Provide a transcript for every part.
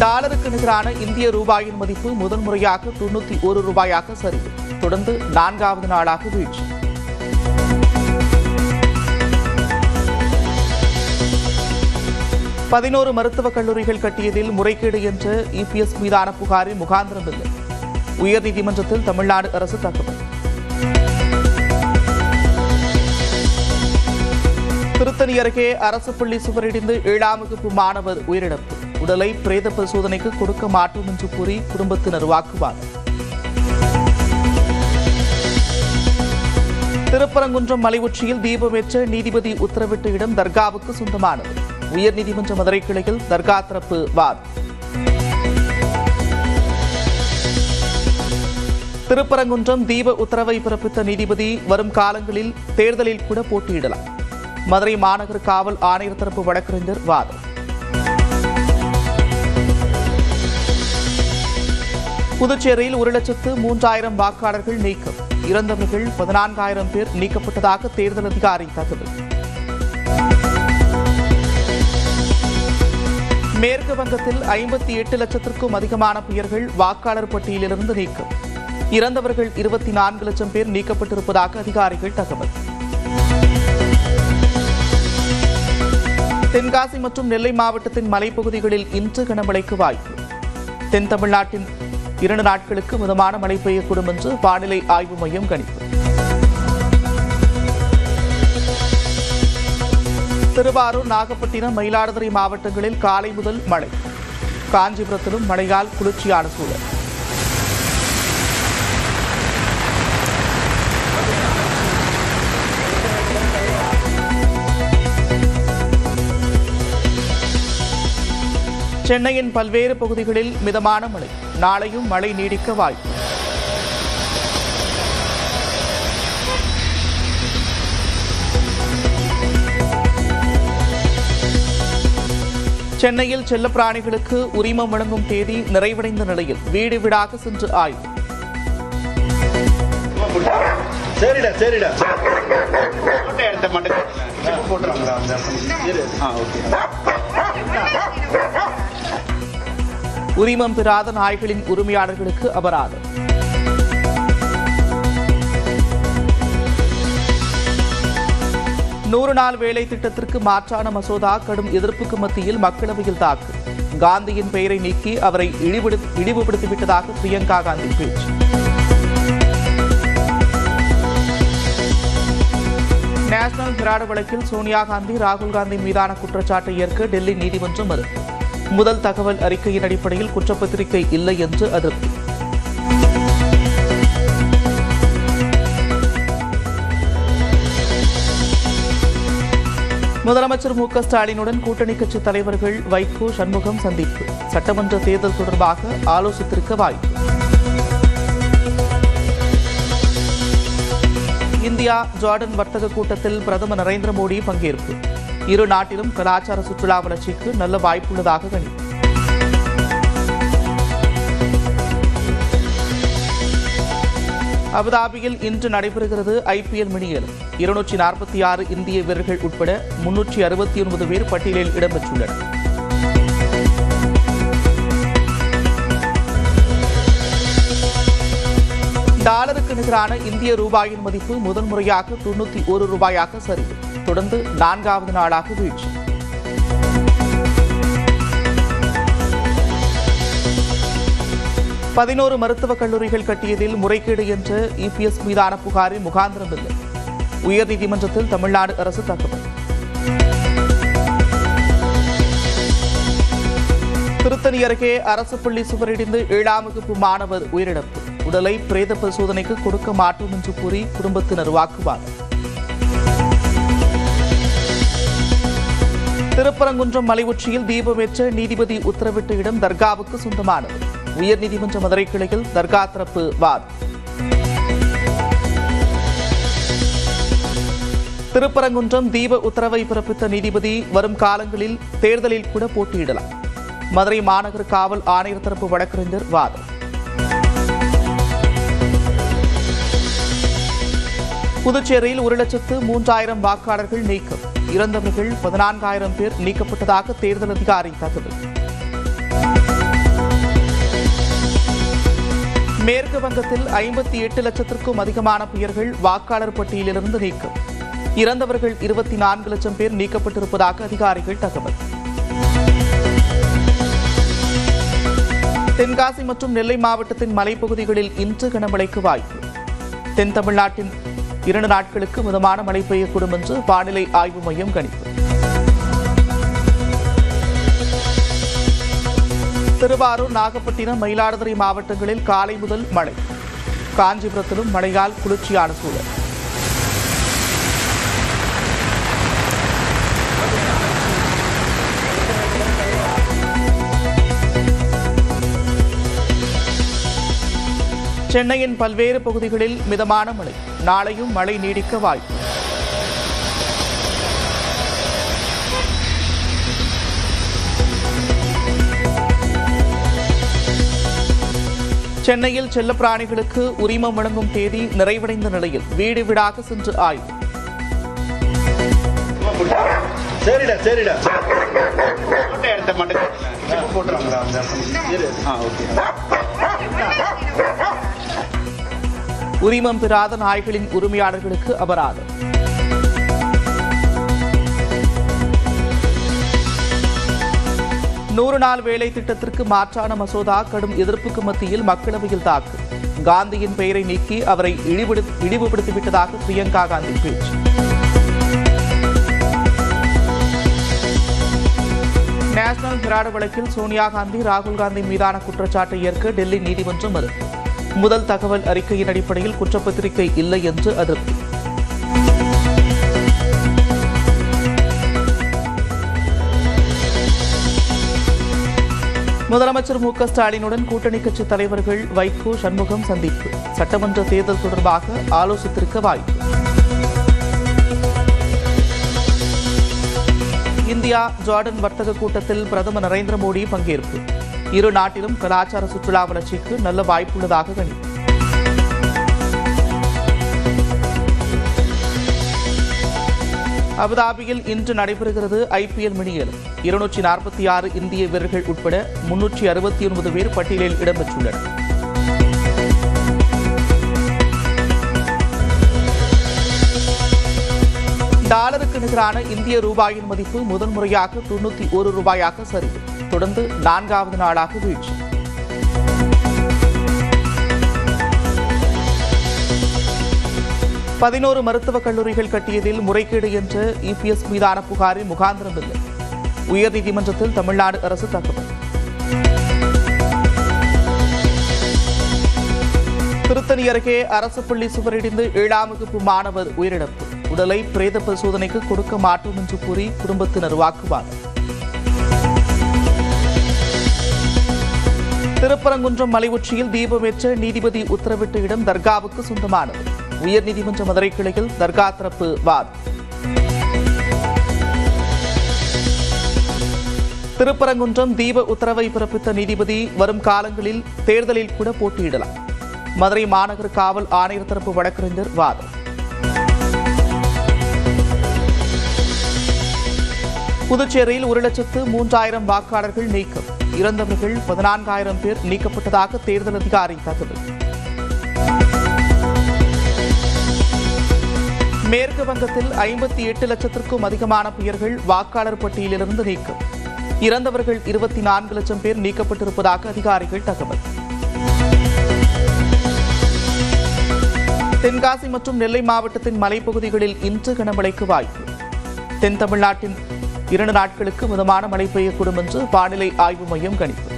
டாலருக்கு நிகரான இந்திய ரூபாயின் மதிப்பு முதல் முறையாக தொண்ணூத்தி ஒரு ரூபாயாக சரிவு. தொடர்ந்து நான்காவது நாளாக வீழ்ச்சி. பதினோரு மருத்துவக் கல்லூரிகள் கட்டியதில் முறைகேடு என்ற இபிஎஸ் மீதான புகாரில் முகாந்திரம் இல்லை உயர்நீதிமன்றத்தில் தமிழ்நாடு அரசு தகவல். திருத்தணி அருகே அரசு பள்ளி சுவரிடிந்து ஏழாம் வகுப்பு மாணவர் உயிரிழப்பு. உடலை பிரேத பரிசோதனைக்கு கொடுக்க மாட்டோம் என்று கூறி குடும்பத்தினர் வாக்குவாதம். திருப்பரங்குன்றம் மலை உச்சியில் தீபமேற்ற நீதிபதி உத்தரவிட்ட இடம் தர்காவுக்கு சொந்தமானது. உயர்நீதிமன்ற மதுரை கிளையில் தர்கா தரப்பு வாதம். திருப்பரங்குன்றம் தீப உத்தரவை பிறப்பித்த நீதிபதி வரும் காலங்களில் தேர்தலில் கூட போட்டியிடலாம். மதுரை மாநகர காவல் ஆணையர் தரப்பு வழக்கறிஞர் வாதம். புதுச்சேரியில் ஒரு லட்சத்து மூன்றாயிரம் வாக்காளர்கள் நீக்கம். இறந்தவர்கள் பதினான்காயிரம் பேர் நீக்கப்பட்டதாக தேர்தல் அதிகாரி தகவல். மேற்கு வங்கத்தில் ஐம்பத்தி எட்டு லட்சத்திற்கும் அதிகமான பெயர்கள் வாக்காளர் பட்டியலிலிருந்து நீக்கம். இறந்தவர்கள் இருபத்தி நான்கு லட்சம் பேர் நீக்கப்பட்டிருப்பதாக அதிகாரிகள் தகவல். தென்காசி மற்றும் நெல்லை மாவட்டத்தின் மலைப்பகுதிகளில் இன்று கனமழைக்கு வாய்ப்பு. தென் தமிழ்நாட்டின் இரண்டு நாட்களுக்கு மிதமான மழை பெய்யக்கூடும் என்று வானிலை ஆய்வு மையம் கணிப்பு. திருவாரூர் நாகப்பட்டினம் மயிலாடுதுறை மாவட்டங்களில் காலை முதல் மழை. காஞ்சிபுரத்திலும் மழையால் குளிர்ச்சியான சூழல். சென்னையின் பல்வேறு பகுதிகளில் மிதமான மழை. நாளையும் மழை நீடிக்க வாய்ப்பு. சென்னையில் செல்லப்பிராணிகளுக்கு உரிமம் வழங்கும் தேதி நிறைவடைந்த நிலையில் வீடு வீடாக சென்று ஆய்வு. சரிடா சரிடா. எடுத்த உரிமம் பெறாத நாய்களின் உரிமையாளர்களுக்கு அபராதம். நூறு நாள் வேலை திட்டத்திற்கு மாற்றான மசோதா கடும் எதிர்ப்புக்கு மத்தியில் மக்களவையில் தாக்கு. காந்தியின் பெயரை நீக்கி அவரை இழிவுபடு இழிவுபடுத்திவிட்டதாக பிரியங்கா காந்தி பேச்சு. நேஷனல் ஹெராடு வழக்கில் சோனியா காந்தி ராகுல் காந்தி மீதான குற்றச்சாட்டை ஏற்க டெல்லி நீதிமன்றம் மறுப்பு. முதல் தகவல் அறிக்கையின் அடிப்படையில் குற்றப்பத்திரிகை இல்லை என்று அதிருப்தி. முதலமைச்சர் மு க ஸ்டாலினுடன் கூட்டணி கட்சி தலைவர்கள் வைகோ சண்முகம் சந்திப்பு சட்டமன்ற தேர்தல் தொடர்பாக ஆலோசித்திருக்க வாய்ப்பு. இந்தியா ஜார்டன் வர்த்தக கூட்டத்தில் பிரதமர் நரேந்திர மோடி பங்கேற்பு. இரு நாட்டிலும் கலாச்சார சுற்றுலா வளர்ச்சிக்கு நல்ல வாய்ப்புள்ளதாக கணிப்பு. அபுதாபியில் இன்று நடைபெறுகிறது ஐபிஎல் மினியல் இருநூற்றி நாற்பத்தி ஆறு இந்திய வீரர்கள் உட்பட முன்னூற்றி அறுபத்தி ஒன்பது பேர் பட்டியலில் இடம்பெற்றுள்ளனர். டாலருக்கு நிகரான இந்திய ரூபாயின் மதிப்பு முதன்முறையாக முறையாக தொண்ணூத்தி ஒரு ரூபாயாக சரிவு. தொடர்ந்து நான்காவது நாளாக வீழ்ச்சி. பதினோரு மருத்துவக் கல்லூரிகள் கட்டியதில் முறைகேடு என்ற இபிஎஸ் மீதான புகாரில் முகாந்திரம் இல்லை. உயர்நீதிமன்றத்தில் தமிழ்நாடு அரசு தகவல். திருத்தணி அருகே அரசு பள்ளி சுவரிடிந்து ஏழாம் வகுப்பு மாணவர் உயிரிழப்பு. உடலை பிரேத பரிசோதனைக்கு கொடுக்க மாட்டோம் என்று கூறி குடும்பத்தினர் வாக்குவாதம். திருப்பரங்குன்றம் மலை உச்சியில் தீபமேற்ற நீதிபதி உத்தரவிட்ட இடம் தர்காவுக்கு சொந்தமானது. உயர்நீதிமன்ற மதுரை கிளையில் தர்கா தரப்பு வாதம் திருப்பரங்குன்றம் தீப உத்தரவை பிறப்பித்த நீதிபதி வரும் காலங்களில் தேர்தலில் கூட போட்டியிடலாம். மதுரை மாநகர காவல் ஆணையர் தரப்பு வழக்கறிஞர் வாதம் புதுச்சேரியில் ஒரு லட்சத்து மூன்றாயிரம் வாக்காளர்கள் நீக்கம். இறந்தவர்கள் பதினான்காயிரம் பேர் நீக்கப்பட்டதாக தேர்தல் அதிகாரி தகவல். மேற்கு வங்கத்தில் ஐம்பத்தி எட்டு லட்சத்திற்கும் அதிகமான பெயர்கள் வாக்காளர் பட்டியலிலிருந்து நீக்கம். இறந்தவர்கள் இருபத்தி நான்கு லட்சம் பேர் நீக்கப்பட்டிருப்பதாக அதிகாரிகள் தகவல். தென்காசி மற்றும் நெல்லை மாவட்டத்தின் மலைப்பகுதிகளில் இன்று கனமழைக்கு வாய்ப்பு. தென் தமிழ்நாட்டின் இரண்டு நாட்களுக்கு மிதமான மழை பெய்யக்கூடும் என்று வானிலை ஆய்வு மையம் கணிப்பு. திருவாரூர் நாகப்பட்டினம் மயிலாடுதுறை மாவட்டங்களில் காலை முதல் மழை. காஞ்சிபுரத்திலும் மழையால் குளிர்ச்சியான சூழல். சென்னையின் பல்வேறு பகுதிகளில் மிதமான மழை. நாளையும் மழை நீடிக்க வாய்ப்பு. சென்னையில் செல்லப்பிராணிகளுக்கு உரிமம் வழங்கும் தேதி நிறைவடைந்த நிலையில் வீடு வீடாக சென்று ஆய்வு. சரிடா சரிடா. எடுத்த அந்த. ஆ ஓகே. உரிமம் பெறாத நாய்களின் உரிமையாளர்களுக்கு அபராதம். நூறு நாள் வேலை திட்டத்திற்கு மாற்றான மசோதா கடும் எதிர்ப்புக்கு மத்தியில் மக்களவையில் தாக்கு. காந்தியின் பெயரை நீக்கி அவரை இழிவுபடுத்திவிட்டதாக பிரியங்கா காந்தி பேச்சு. நேஷனல் ஹெரால்டு வழக்கில் சோனியா காந்தி ராகுல் காந்தி மீதான குற்றச்சாட்டை ஏற்க டெல்லி நீதிமன்றம் மறுப்பு. முதல் தகவல் அறிக்கையின் அடிப்படையில் குற்றப்பத்திரிகை இல்லை என்று அதிருப்தி. முதலமைச்சர் மு க ஸ்டாலினுடன் கூட்டணி கட்சி தலைவர்கள் வைகோ சண்முகம் சந்திப்பு. சட்டமன்ற தேர்தல் தொடர்பாக ஆலோசித்திருக்க வாய்ப்பு. இந்தியா ஜார்டன் வர்த்தக கூட்டத்தில் பிரதமர் நரேந்திர மோடி பங்கேற்பு. இரு நாட்டிலும் கலாச்சார சுற்றுலா வளர்ச்சிக்கு நல்ல வாய்ப்புள்ளதாக கணிப்பு. அபுதாபியில் இன்று நடைபெறுகிறது ஐபிஎல் மினியலும் இருநூற்றி நாற்பத்தி ஆறு இந்திய வீரர்கள் உட்பட முன்னூற்றி அறுபத்தி ஒன்பது பேர் பட்டியலில் இடம்பெற்றுள்ளனர். டாலருக்கு நிகரான இந்திய ரூபாயின் மதிப்பு முதன்முறையாக தொண்ணூற்றி ஒரு ரூபாயாக சரிவு. தொடர்ந்து நான்காவது நாளாக வீழ்ச்சி. பதினோரு மருத்துவக் கல்லூரிகள் கட்டியதில் முறைகேடு என்ற இபிஎஸ் மீதான புகாரில் முகாந்திரம் இல்லை உயர்நீதிமன்றத்தில் தமிழ்நாடு அரசு தகவல். திருத்தணி அருகே அரசு பள்ளி சுவரிடிந்து ஏழாம் வகுப்பு மாணவர் உயிரிழப்பு. உடலை பிரேத பரிசோதனைக்கு கொடுக்க மாட்டோம் என்று கூறி குடும்பத்தினர் வாக்குவாதம். திருப்பரங்குன்றம் மலை உச்சியில் தீபமேற்ற நீதிபதி உத்தரவிட்ட இடம் தர்காவுக்கு சொந்தமானது. உயர்நீதிமன்ற மதுரை கிளையில் தர்கா தரப்பு வாதம் திருப்பரங்குன்றம் தீப உத்தரவை பிறப்பித்த நீதிபதி வரும் காலங்களில் தேர்தலில் கூட போட்டியிடலாம். மதுரை மாநகர காவல் ஆணையர் தரப்பு வழக்கறிஞர் வாதம் புதுச்சேரியில் ஒரு லட்சத்து மூன்றாயிரம் வாக்காளர்கள் நீக்கம். இறந்தவர்கள் பதினான்காயிரம் பேர் நீக்கப்பட்டதாக தேர்தல் அதிகாரி தகவல். மேற்கு வங்கத்தில் ஐம்பத்தி எட்டு லட்சத்திற்கும் அதிகமான பெயர்கள் வாக்காளர் பட்டியலிலிருந்து நீக்கம். இறந்தவர்கள் இருபத்தி நான்கு லட்சம் பேர் நீக்கப்பட்டிருப்பதாக அதிகாரிகள் தகவல். தென்காசி மற்றும் நெல்லை மாவட்டத்தின் மலைப்பகுதிகளில் இன்று கனமழைக்கு வாய்ப்பு. தென் தமிழ்நாட்டின் இரண்டு நாட்களுக்கு மிதமான மழை பெய்யக்கூடும் என்று வானிலை ஆய்வு மையம் கணிப்பு.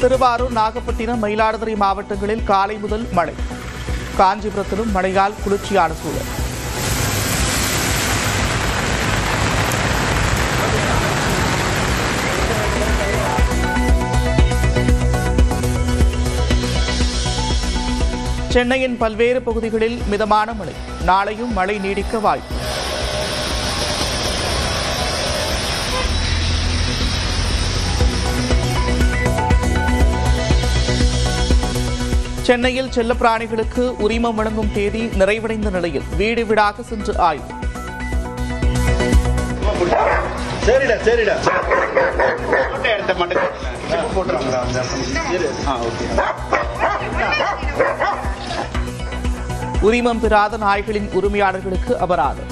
திருவாரூர் நாகப்பட்டினம் மயிலாடுதுறை மாவட்டங்களில் காலை முதல் மழை. காஞ்சிபுரத்திலும் மழையால் குளிர்ச்சியான சூழல். சென்னையின் பல்வேறு பகுதிகளில் மிதமான மழை. நாளையும் மழை நீடிக்க வாய்ப்பு. சென்னையில் செல்லப்பிராணிகளுக்கு உரிமம் வழங்கும் தேதி நிறைவடைந்த நிலையில் வீடு வீடாக சென்று ஆய்வு. சரிடா சரிடா. எடுத்த உரிமம் பெறாத நாய்களின் உரிமையாளர்களுக்கு அபராதம்.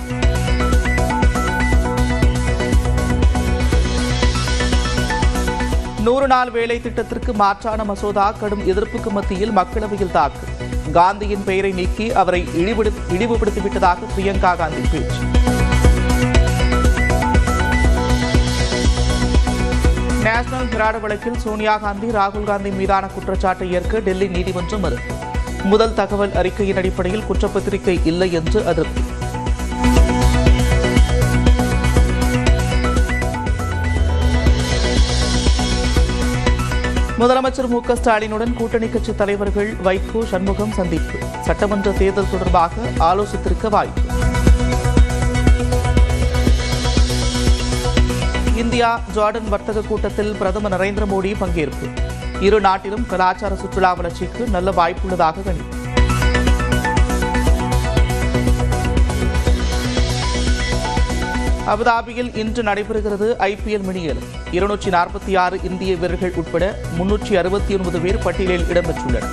நூறு நாள் வேலை திட்டத்திற்கு மாற்றான மசோதா கடும் எதிர்ப்புக்கு மத்தியில் மக்களவையில் தாக்கு. காந்தியின் பெயரை நீக்கி அவரை இழிவுபடு இழிவுபடுத்திவிட்டதாக பிரியங்கா காந்தி பேச்சு. நேஷனல் ஹெரால்டு வழக்கில் சோனியா காந்தி ராகுல் காந்தி மீதான குற்றச்சாட்டை ஏற்க டெல்லி நீதிமன்றம் மறுப்பு. முதல் தகவல் அறிக்கையின் அடிப்படையில் குற்றப்பத்திரிகை இல்லை என்று அதிருப்தி. முதலமைச்சர் மு க ஸ்டாலினுடன் கூட்டணி கட்சி தலைவர்கள் வைகோ சண்முகம் சந்திப்பு. சட்டமன்ற தேர்தல் தொடர்பாக ஆலோசித்திருக்க வாய்ப்பு. இந்தியா ஜார்டன் வர்த்தக கூட்டத்தில் பிரதமர் நரேந்திர மோடி பங்கேற்பு. இரு நாட்டிலும் கலாச்சார சுற்றுலா வளர்ச்சிக்கு நல்ல வாய்ப்புள்ளதாக கணிப்பு அபுதாபியில் இன்று நடைபெறுகிறது ஐபிஎல் மினியல் இருநூற்றி நாற்பத்தி ஆறு இந்திய வீரர்கள் உட்பட முன்னூற்றி அறுபத்தி ஒன்பது பேர் பட்டியலில் இடம்பெற்றுள்ளனர்.